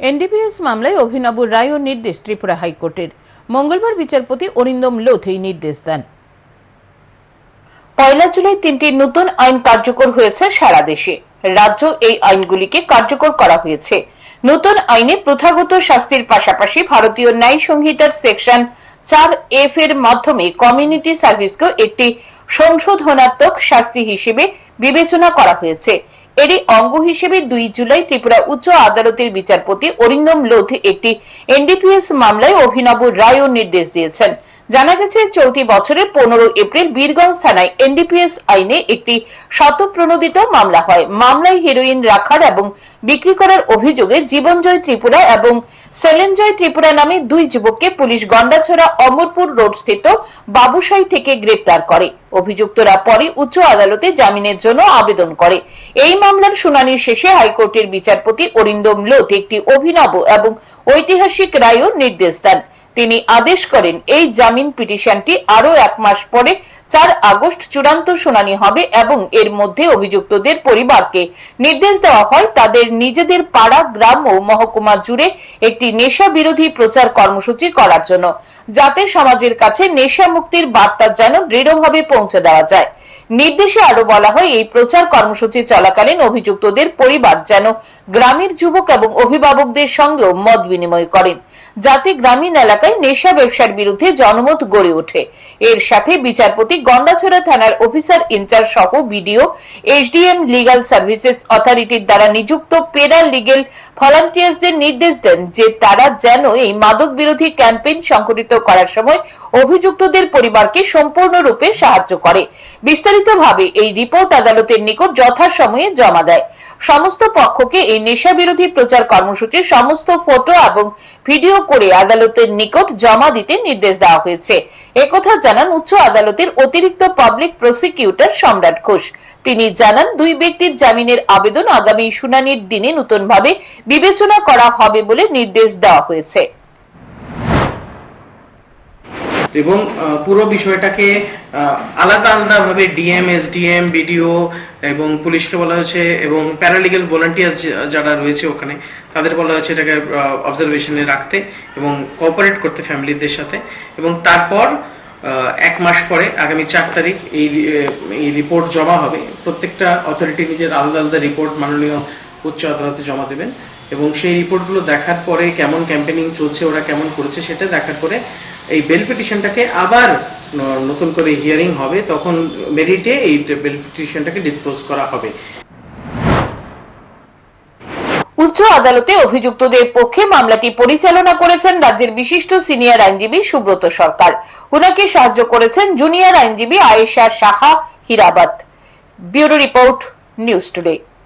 NDPS মামলায় অভিনব রায় ও নির্দেশ ত্রিপুরা হাইকোর্টের। মঙ্গলবার বিচারপতি অরিন্দম লোথ এই নির্দেশ দেন। পয়লা জুলাই তিনটি নতুন আইন কার্যকর হয়েছে সারা দেশে। রাজ্য এই আইনগুলিকে কার্যকর করা হয়েছে। নতুন আইনে প্রথাগত শাস্তির পাশাপাশি ভারতীয় ন্যায় সংহিতার সেকশন চার এফ এর মাধ্যমে কমিউনিটি সার্ভিসকেও একটি সংশোধনাত্মক শাস্তি হিসেবে বিবেচনা করা হয়েছে। এরই অঙ্গ হিসেবে দুই জুলাই ত্রিপুরা উচ্চ আদালতের বিচারপতি অরিন্দম লোধ একটি এনডিপিএস মামলায় অভিনব রায় ও নির্দেশ দিয়েছেন। জানা গেছে, চলতি বছরের পনেরো এপ্রিল বীরগঞ্জ থানায় এনডিপিএস আইনে একটি শতপ্রণোদিত মামলা হয়। মামলায় হেরোইন রাখার এবং বিক্রি করার অভিযোগে জীবনজয় ত্রিপুরা এবং সেলেনজয় ত্রিপুরা নামে দুই যুবককে পুলিশ গন্ডাছড়া অমরপুর রোড স্থিত বাবুসাই থেকে গ্রেপ্তার করে। অভিযুক্তরা পরে উচ্চ আদালতে জামিনের জন্য আবেদন করে। এই মামলার শুনানি শেষে হাইকোর্টের বিচারপতি অরিন্দম লোধ একটি অভিনব এবং ঐতিহাসিক রায়ও নির্দেশ দেন। তিনি আদেশ করেন, এই জামিন পিটিশনটি আরও এক মাস পরে চার আগস্ট চূড়ান্ত শুনানি হবে এবং এর মধ্যে অভিযুক্তদের পরিবারকে নির্দেশ দেওয়া হয় তাদের নিজেদের পাড়া, গ্রাম ও মহকুমা জুড়ে একটি নেশা বিরোধী প্রচার কর্মসূচি করার জন্য, যাতে সমাজের কাছে নেশা মুক্তির বার্তা যেন দৃঢ়ভাবে পৌঁছে দেওয়া যায়। নির্দেশে আরও বলা হয়, এই প্রচার কর্মসূচি চলাকালীন অভিযুক্তদের পরিবার যেন গ্রামের যুবক এবং অভিভাবকদের সঙ্গেও মত বিনিময় করেন। যাতে গ্রামীণ এলাকায় নেশা ব্যবসার বিরুদ্ধে জনমত গড়ে ওঠে। এর সাথে বিচারপতি গন্ডাছড়া থানার অফিসার ইনচার্জ সহ বিডিও এসডিএম লিগাল সার্ভিসেস অথরিটির দ্বারা নিযুক্ত পেরা লিগেল ভলান্টিয়ার্সদের নির্দেশ দেন যে তারা যেন এই মাদক বিরোধী ক্যাম্পেইন সংগঠিত করার সময় অভিযুক্তদের পরিবারকে সম্পূর্ণরূপে সাহায্য করে। বিস্তারিতভাবে এই রিপোর্ট আদালতের নিকট যথাসময়ে জমা দেয়। সমস্ত পক্ষকে এই নেশা বিরোধী প্রচার কর্মসূচির সমস্ত ফটো এবং ভিডিও করে আদালতের নিকট জমা দিতে নির্দেশ দেওয়া হয়েছে। একথা জানান উচ্চ আদালতের অতিরিক্ত পাবলিক প্রসিকিউটর সম্রাট ঘোষ। তিনি জানান, দুই ব্যক্তির জামিনের আবেদন আগামী শুনানির দিনে নতুনভাবে বিবেচনা করা হবে বলে নির্দেশ দেওয়া হয়েছে। এবং পুরো বিষয়টাকে আলাদা আলাদা ভাবে ডিএম এসডিএম বিডিও এবং পুলিশকে বলা হয়েছে এবং প্যারালিগাল ভলান্টিয়ার্স যারা রয়েছে ওখানে, তাদের বলা হয়েছে এটাকে অবজারভেশনে রাখতে এবং কোঅপারেট করতে ফ্যামিলিদের সাথে এবং তারপর এক মাস পরে, আগামী চার তারিখ এই এই রিপোর্ট জমা হবে। প্রত্যেকটা অথরিটি নিজের আলাদা আলাদা রিপোর্ট মাননীয় উচ্চ আদালতে জমা দেবেন এবং সেই রিপোর্টগুলো দেখার পরে কেমন ক্যাম্পেনিং চলছে, ওরা কেমন করেছে সেটা দেখার পরে এই বেল পিটিশনটাকে আবার নতুন করে হিয়ারিং হবে, তখন মেরিটে এই বেল পিটিশনটাকে ডিসপোজ করা হবে। উচ্চ আদালতে অভিযুক্তদের পক্ষে মামলাটি পরিচালনা করেছেন রাজ্যের বিশিষ্ট সিনিয়র আইনজীবী সুব্রত সরকার। উনাকে সাহায্য করেছেন জুনিয়র আইনজীবী Ayesha Saha Hirabat. Bureau report, news today.